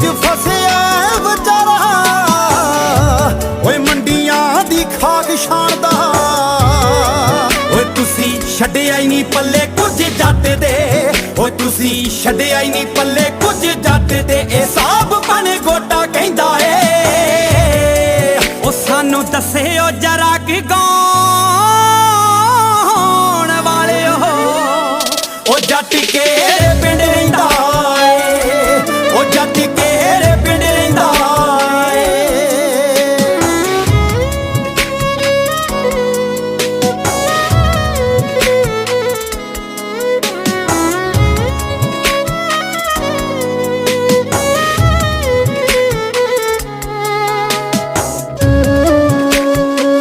ਕਰਜ਼ੇ 'ਚ ਫਸਿਆ ਵਿਚਾਰਾ। ਓਏ ਮੰਡੀਆਂ ਦੀ ਖਾਕ ਛਾਣਦਾ। ਓਏ ਤੁਸੀਂ ਛੱਡਿਆ ਹੀ ਨਹੀਂ ਪੱਲੇ ਕੁਝ ਜੱਟ ਦੇ। ਓਏ ਤੁਸੀਂ ਛੱਡਿਆ ਹੀ ਨਹੀਂ ਪੱਲੇ ਕੁਝ ਜੱਟ ਦੇ। ਇਹ ਸਾਬ ਬਣ ਗੋਟਾ ਕਹਿੰਦਾ ਏ। ਉਹ ਸਾਨੂੰ ਦੱਸਿਓ ਜਰਾ ਕਿ ਕੌਣ ਵਾਲਿਓ ਉਹ ਜੱਟ ਕੇ